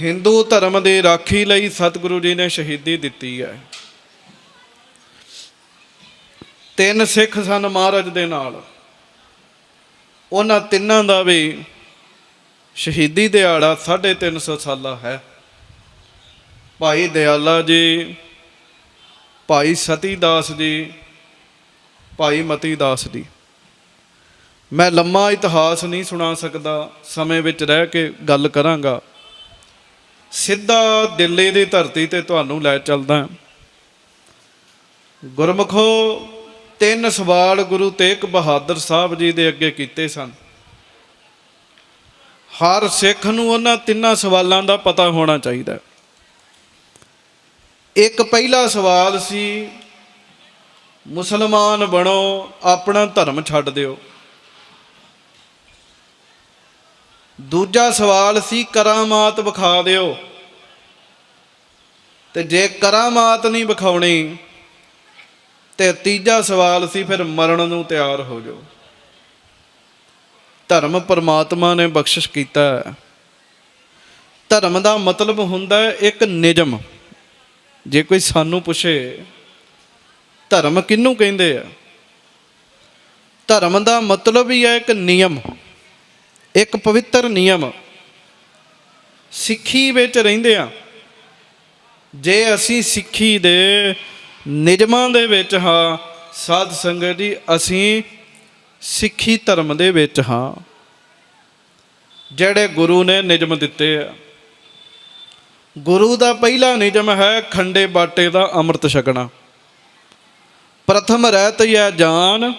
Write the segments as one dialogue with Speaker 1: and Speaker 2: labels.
Speaker 1: ਹਿੰਦੂ ਧਰਮ ਦੀ ਰਾਖੀ ਲਈ ਸਤਿਗੁਰੂ ਜੀ ਨੇ ਸ਼ਹੀਦੀ ਦਿੱਤੀ ਹੈ। ਤਿੰਨ ਸਿੱਖ ਸਨ ਮਹਾਰਾਜ ਦੇ ਨਾਲ। ਉਹਨਾਂ ਤਿੰਨਾਂ ਦਾ ਵੀ ਸ਼ਹੀਦੀ ਦਿਹਾੜਾ 350 ਸਾਲਾ ਹੈ। ਭਾਈ ਦਿਆਲਾ ਜੀ, ਭਾਈ ਸਤੀ ਦਾਸ ਜੀ, ਭਾਈ ਮਤੀ ਦਾਸ ਜੀ। ਮੈਂ ਲੰਮਾ ਇਤਿਹਾਸ ਨਹੀਂ ਸੁਣਾ ਸਕਦਾ, ਸਮੇਂ ਵਿੱਚ ਰਹਿ ਕੇ ਗੱਲ ਕਰਾਂਗਾ। ਸਿੱਧਾ ਦਿੱਲੀ ਦੀ ਧਰਤੀ ਤੇ ਤੁਹਾਨੂੰ ਲੈ ਚੱਲਦਾ ਗੁਰਮਖੋ, ਤਿੰਨ ਸਵਾਲ ਗੁਰੂ ਤੇਗ ਬਹਾਦਰ ਸਾਹਿਬ ਜੀ ਦੇ ਅੱਗੇ ਕੀਤੇ ਸਨ। ਹਰ ਸਿੱਖ ਨੂੰ ਉਹਨਾਂ ਤਿੰਨਾਂ ਸਵਾਲਾਂ ਦਾ ਪਤਾ ਹੋਣਾ ਚਾਹੀਦਾ ਇੱਕ ਪਹਿਲਾ ਸਵਾਲ ਸੀ, ਮੁਸਲਮਾਨ ਬਣੋ, ਆਪਣਾ ਧਰਮ ਛੱਡ ਦਿਓ। ਦੂਜਾ ਸਵਾਲ ਸੀ ਕਰਾਮਾਤ ਵਿਖਾ ਦਿਓ। ਤੇ ਜੇ ਕਰਾਮਾਤ ਨਹੀਂ ਵਿਖਾਉਣੀ, ਤੇ ਤੀਜਾ ਸਵਾਲ ਸੀ ਫਿਰ ਮਰਨ ਨੂੰ ਤਿਆਰ ਹੋ ਜਾਓ। ਧਰਮ ਪਰਮਾਤਮਾ ਨੇ ਬਖਸ਼ਿਸ਼ ਕੀਤਾ। ਹੈ ਧਰਮ ਦਾ ਮਤਲਬ ਹੁੰਦਾ ਹੈ ਇੱਕ ਨਿਯਮ। ਜੇ ਕੋਈ ਸਾਨੂੰ ਪੁੱਛੇ, ਧਰਮ ਕਿਹਨੂੰ ਕਹਿੰਦੇ ਆ? ਧਰਮ ਦਾ ਮਤਲਬ ਹੀ ਹੈ ਇੱਕ ਨਿਯਮ। ਇੱਕ ਪਵਿੱਤਰ ਨਿਯਮ ਸਿੱਖੀ ਵਿੱਚ ਰਹਿੰਦੇ ਆ। ਜੇ ਅਸੀਂ ਸਿੱਖੀ ਦੇ ਨਿਯਮਾਂ ਦੇ ਵਿੱਚ ਹਾਂ, ਸਾਧ ਸੰਗਤ ਜੀ, ਅਸੀਂ ਸਿੱਖੀ ਧਰਮ ਦੇ ਵਿੱਚ ਹਾਂ। ਜਿਹੜੇ ਗੁਰੂ ਨੇ ਨਿਯਮ ਦਿੱਤੇ ਆ। ਗੁਰੂ ਦਾ ਪਹਿਲਾ ਨਿਯਮ ਹੈ ਖੰਡੇ ਬਾਟੇ ਦਾ ਅੰਮ੍ਰਿਤ ਛਕਣਾ। ਪ੍ਰਥਮ ਰਹਿਤ ਹੈ ਜਾਨ,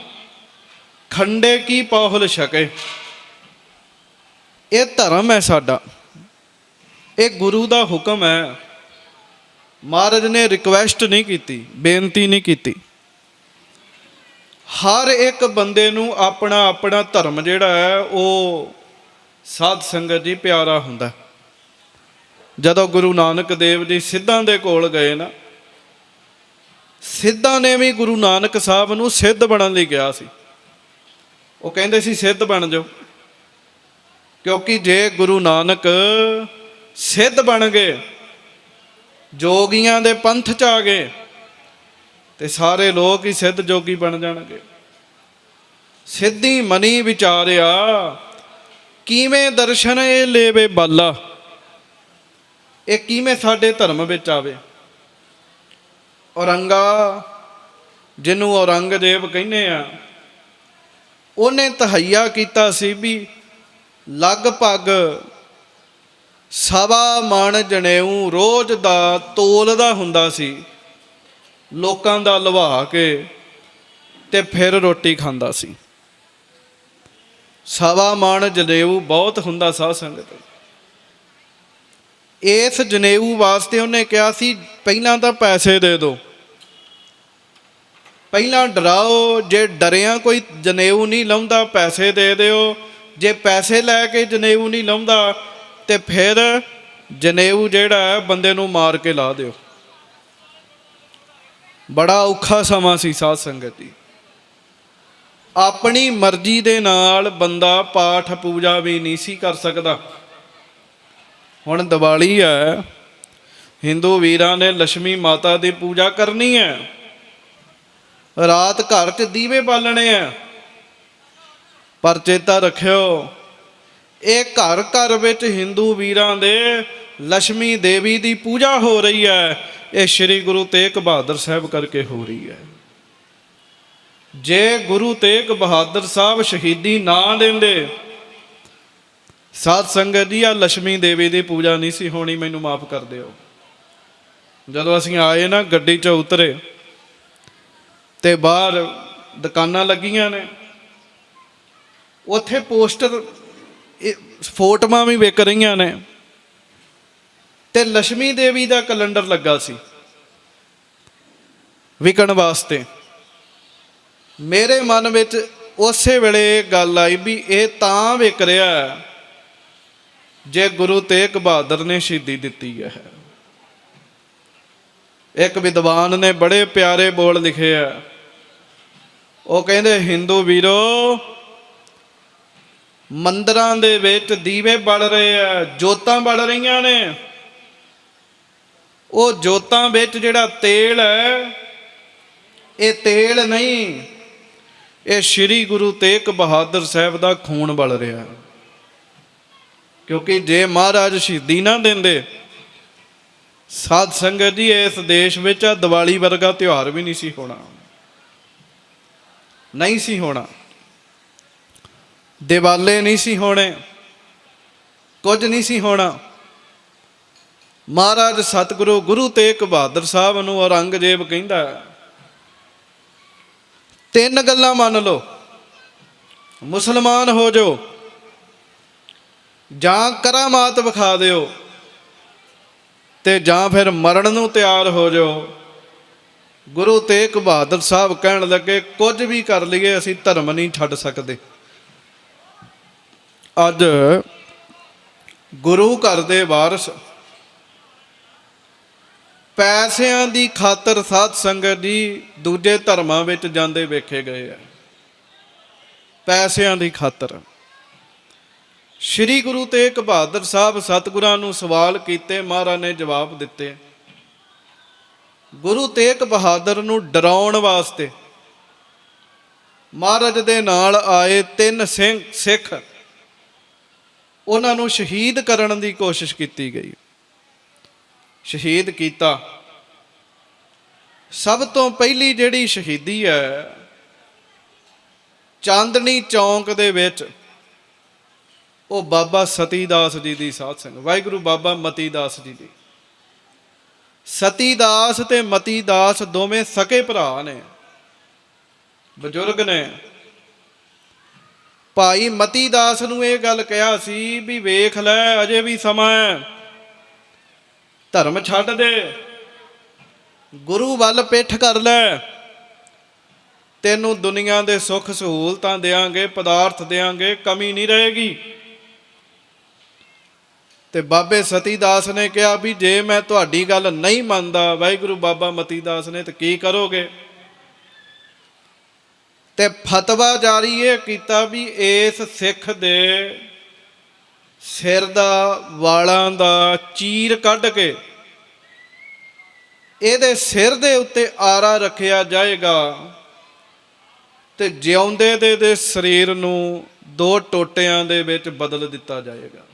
Speaker 1: ਖੰਡੇ ਕੀ ਪੌਹਲ ਛਕੇ। ਇਹ ਧਰਮ ਹੈ ਸਾਡਾ। ਇਹ ਗੁਰੂ ਦਾ ਹੁਕਮ ਹੈ। ਮਹਾਰਾਜ ਨੇ ਰਿਕਵੈਸਟ ਨਹੀਂ ਕੀਤੀ, ਬੇਨਤੀ ਨਹੀਂ ਕੀਤੀ। ਹਰ ਇੱਕ ਬੰਦੇ ਨੂੰ ਆਪਣਾ ਆਪਣਾ ਧਰਮ ਜਿਹੜਾ ਹੈ, ਉਹ ਸਾਧ ਸੰਗਤ ਜੀ ਪਿਆਰਾ ਹੁੰਦਾ ਜਦੋਂ ਗੁਰੂ ਨਾਨਕ ਦੇਵ ਜੀ ਸਿੱਧਾਂ ਦੇ ਕੋਲ ਗਏ ਨਾ, ਸਿੱਧਾਂ ਨੇ ਵੀ ਗੁਰੂ ਨਾਨਕ ਸਾਹਿਬ ਨੂੰ ਸਿੱਧ ਬਣਨ ਲਈ ਕਿਹਾ ਸੀ। ਉਹ ਕਹਿੰਦੇ ਸੀ, ਸਿੱਧ ਬਣ ਜਾਓ। ਕਿਉਂਕਿ ਜੇ ਗੁਰੂ ਨਾਨਕ ਸਿੱਧ ਬਣ ਗਏ, ਜੋਗੀਆਂ ਦੇ ਪੰਥ ਚ ਆ ਗਏ, ਤੇ ਸਾਰੇ ਲੋਕ ਹੀ ਸਿੱਧ ਜੋਗੀ ਬਣ ਜਾਣਗੇ। ਸਿੱਧੀ ਮਨੀ ਵਿਚਾਰਿਆ, ਕਿਵੇਂ ਦਰਸ਼ਨ ਇਹ ਲੇਵੇ ਬਾਲਾ? ਇਹ ਕਿਵੇਂ ਸਾਡੇ ਧਰਮ ਵਿੱਚ ਆਵੇ? ਔਰੰਗਾ, ਜਿਹਨੂੰ ਔਰੰਗਜ਼ੇਬ ਕਹਿੰਦੇ ਆ, ਉਹਨੇ ਤਹਈਆ ਕੀਤਾ ਸੀ ਵੀ ਲਗਭਗ ਸਵਾ ਮਣ ਜਣੇਊ ਰੋਜ਼ ਦਾ ਤੋਲ ਦਾ ਹੁੰਦਾ ਸੀ। ਲੋਕਾਂ ਦਾ ਲਵਾ ਕੇ ਤੇ ਫਿਰ ਰੋਟੀ ਖਾਂਦਾ ਸੀ। ਸਵਾ ਮਣ ਜਨੇਊ ਬਹੁਤ ਹੁੰਦਾ ਸਾਧ ਸੰਗਤ। ਇਸ ਜਨੇਊ ਵਾਸਤੇ ਉਹਨੇ ਕਿਹਾ ਸੀ, ਪਹਿਲਾਂ ਤਾਂ ਪੈਸੇ ਦੇ ਦਿਓ। ਪਹਿਲਾਂ ਡਰਾਓ, ਜੇ ਡਰਿਆ ਕੋਈ ਜਨੇਊ ਨਹੀਂ ਲਾਉਂਦਾ, ਪੈਸੇ ਦੇ ਦਿਓ। ਜੇ ਪੈਸੇ ਲੈ ਕੇ ਜਨੇਊ ਨਹੀਂ ਲਾਉਂਦਾ, ਤੇ ਫਿਰ ਜਨੇਊ ਜਿਹੜਾ ਹੈ, ਬੰਦੇ ਨੂੰ ਮਾਰ ਕੇ ਲਾ ਦਿਓ। ਬੜਾ ਔਖਾ ਸਮਾਂ ਸੀ ਸਾਧ ਸੰਗਤ ਜੀ ਆਪਣੀ ਮਰਜ਼ੀ ਦੇ ਨਾਲ ਬੰਦਾ ਪਾਠ ਪੂਜਾ ਵੀ ਨਹੀਂ ਸੀ ਕਰ ਸਕਦਾ। ਹੁਣ ਦੀਵਾਲੀ ਹੈ, ਹਿੰਦੂ ਵੀਰਾਂ ਨੇ ਲక్ష్ਮੀ ਮਾਤਾ ਦੀ ਪੂਜਾ ਕਰਨੀ ਹੈ। ਰਾਤ ਘਰ 'ਚ ਦੀਵੇ ਬਾਲਣੇ ਆ ਪਰ ਚੇਤਾ ਰੱਖਿਓ, ਇਹ ਘਰ ਘਰ ਵਿੱਚ Hindu ਵੀਰਾਂ ਦੇ ਲక్ష్ਮੀ ਦੇਵੀ ਦੀ ਪੂਜਾ ਹੋ ਰਹੀ ਹੈ। ਇਹ ਸ੍ਰੀ ਗੁਰੂ ਤੇਗ ਬਹਾਦਰ ਸਾਹਿਬ ਕਰਕੇ ਹੋ ਰਹੀ ਹੈ। ਜੇ ਗੁਰੂ ਤੇਗ ਬਹਾਦਰ ਸਾਹਿਬ ਸ਼ਹੀਦੀ ਨਾ ਦਿੰਦੇ, ਸਾਧ ਸੰਗਤ ਦੀ ਆ ਲక్ష్ਮੀ ਦੇਵੀ ਦੀ ਪੂਜਾ ਨਹੀਂ ਸੀ ਹੋਣੀ, ਮੈਨੂੰ ਮਾਫ ਕਰ ਦਿਓ। ਜਦੋਂ ਅਸੀਂ ਆਏ ਨਾ ਗੱਡੀ 'ਚ ਉਤਰੇ ਤੇ ਬਾਹਰ ਦੁਕਾਨਾਂ ਲੱਗੀਆਂ ਨੇ ਉੱਥੇ ਪੋਸਟਰ ਫੋਟੋਆਂ ਵੀ ਵਿਕ ਰਹੀਆਂ ਨੇ। ਤੇ ਲక్ష్ਮੀ ਦੇਵੀ ਦਾ ਕੈਲੰਡਰ ਲੱਗਾ ਸੀ। ਵਿਕਣ ਵਾਸਤੇ। ਮੇਰੇ ਮਨ ਵਿੱਚ ਉਸੇ ਵੇਲੇ ਇਹ ਗੱਲ ਆਈ ਵੀ ਇਹ ਤਾਂ ਵਿਕ ਰਿਹਾ ਹੈ, ਜੇ ਗੁਰੂ ਤੇਗ ਬਹਾਦਰ ਨੇ ਸ਼ਹੀਦੀ ਦਿੱਤੀ ਹੈ। ਇੱਕ ਵਿਦਵਾਨ ਨੇ ਬੜੇ ਪਿਆਰੇ ਬੋਲ ਲਿਖੇ ਆ ਉਹ ਕਹਿੰਦੇ, ਹਿੰਦੂ ਵੀਰੋ ਮੰਦਰਾਂ ਦੇ ਵਿੱਚ ਦੀਵੇ ਬਲ ਰਹੇ ਆ, ਜੋਤਾਂ ਬਲ ਰਹੀਆਂ ਨੇ। ਉਹ ਜੋਤਾਂ ਵਿੱਚ ਜਿਹੜਾ ਤੇਲ ਹੈ, ਇਹ ਤੇਲ ਨਹੀਂ, ਇਹ ਸ੍ਰੀ ਗੁਰੂ ਤੇਗ ਬਹਾਦਰ ਸਾਹਿਬ ਦਾ ਖੂਨ ਬਲ ਰਿਹਾ। ਕਿਉਂਕਿ ਜੇ ਮਹਾਰਾਜ ਸ਼ਹੀਦੀ ਨਾ ਦਿੰਦੇ, ਸਾਧ ਸੰਗਤ ਜੀ, ਇਸ ਦੇਸ਼ ਵਿੱਚ ਆ, ਦੀਵਾਲੀ ਵਰਗਾ ਤਿਉਹਾਰ ਵੀ ਨਹੀਂ ਸੀ ਹੋਣਾ। ਨਹੀਂ ਸੀ ਹੋਣਾ। ਦੀਵਾਲੇ ਨਹੀਂ ਸੀ ਹੋਣੇ, ਕੁਝ ਨਹੀਂ ਸੀ ਹੋਣਾ। ਮਹਾਰਾਜ ਸਤਿਗੁਰੂ ਗੁਰੂ ਤੇਗ ਬਹਾਦਰ ਸਾਹਿਬ ਨੂੰ ਔਰੰਗਜ਼ੇਬ ਕਹਿੰਦਾ ਤਿੰਨ ਗੱਲਾਂ ਮੰਨ ਲਓ, ਮੁਸਲਮਾਨ ਹੋ ਜਾਓ, ਜਾਂ ਕਰਾਮਾਤ ਵਿਖਾ ਦਿਓ, ਤੇ ਜਾਂ ਫਿਰ ਮਰਨ ਨੂੰ ਤਿਆਰ ਹੋ ਜਾਓ। ਗੁਰੂ ਤੇਗ ਬਹਾਦਰ ਸਾਹਿਬ ਕਹਿਣ ਲੱਗੇ, ਕੁਝ ਵੀ ਕਰ ਲਈਏ, ਅਸੀਂ ਧਰਮ ਨਹੀਂ ਛੱਡ ਸਕਦੇ। ਅੱਜ ਗੁਰੂ ਘਰ ਦੇ ਵਾਰਸ ਪੈਸਿਆਂ ਦੀ ਖਾਤਰ ਸਾਧ ਸੰਗਤ ਜੀ ਦੂਜੇ ਧਰਮਾਂ ਵਿੱਚ ਜਾਂਦੇ ਵੇਖੇ ਗਏ ਆ। ਪੈਸਿਆਂ ਦੀ ਖਾਤਰ। ਸ੍ਰੀ ਗੁਰੂ ਤੇਗ ਬਹਾਦਰ ਸਾਹਿਬ ਸਤਿਗੁਰਾਂ ਨੂੰ ਸਵਾਲ ਕੀਤੇ, ਮਹਾਰਾਜ ਨੇ ਜਵਾਬ ਦਿੱਤੇ। ਗੁਰੂ ਤੇਗ ਬਹਾਦਰ ਨੂੰ ਡਰਾਉਣ ਵਾਸਤੇ ਮਹਾਰਾਜ ਦੇ ਨਾਲ ਆਏ ਤਿੰਨ ਸਿੰਘ ਸਿੱਖ ਉਹਨਾਂ ਨੂੰ ਸ਼ਹੀਦ ਕਰਨ ਦੀ ਕੋਸ਼ਿਸ਼ ਕੀਤੀ ਗਈ। ਸ਼ਹੀਦ ਕੀਤਾ। ਸਭ ਤੋਂ ਪਹਿਲੀ ਜਿਹੜੀ ਸ਼ਹੀਦੀ ਹੈ, ਚਾਂਦਨੀ ਚੌਂਕ ਦੇ ਵਿੱਚ, ਉਹ ਬਾਬਾ ਸਤੀਦਾਸ ਜੀ ਦੀ ਸਾਧ ਸੰਗਤ, ਵਾਹਿਗੁਰੂ ਬਾਬਾ ਮਤੀਦਾਸ ਜੀ ਦੀ। ਸਤੀਦਾਸ ਤੇ ਮਤੀਦਾਸ ਦੋਵੇਂ ਸਕੇ ਭਰਾ ਨੇ, ਬਜ਼ੁਰਗ ਨੇ। ਭਾਈ ਮਤੀ ਦਾਸ ਨੂੰ ਇਹ ਗੱਲ ਕਿਹਾ ਸੀ ਵੀ ਵੇਖ ਲੈ, ਅਜੇ ਵੀ ਸਮਾਂ ਹੈ। ਧਰਮ ਛੱਡ ਦੇ। ਗੁਰੂ ਵੱਲ ਪਿੱਠ ਕਰ ਲੈ। ਤੈਨੂੰ ਦੁਨੀਆ ਦੇ ਸੁੱਖ ਸਹੂਲਤਾਂ ਦੇਾਂਗੇ ਪਦਾਰਥ ਦੇਾਂਗੇ ਕਮੀ ਨਹੀਂ ਰਹੇਗੀ। ਤੇ ਬਾਬੇ ਸਤੀਦਾਸ ਨੇ ਕਿਹਾ ਵੀ ਜੇ ਮੈਂ ਤੁਹਾਡੀ ਗੱਲ ਨਹੀਂ ਮੰਨਦਾ, ਵਾਹਿਗੁਰੂ ਬਾਬਾ ਮਤੀਦਾਸ ਨੇ ਤਾਂ ਕੀ ਕਰੋਗੇ? ਤੇ ਫਤਵਾ ਜਾਰੀ ਇਹ ਕੀਤਾ ਵੀ ਇਸ ਸਿੱਖ ਦੇ ਸਿਰ ਦਾ, ਵਾਲਾਂ ਦਾ ਚੀਰ ਕੱਢ ਕੇ ਇਹਦੇ ਸਿਰ ਦੇ ਉੱਤੇ ਆਰਾ ਰੱਖਿਆ ਜਾਏਗਾ ਤੇ ਜਿਉਂਦੇ ਦੇ ਦੇ ਸਰੀਰ ਨੂੰ ਦੋ ਟੋਟਿਆਂ ਦੇ ਵਿੱਚ ਬਦਲ ਦਿੱਤਾ ਜਾਏਗਾ।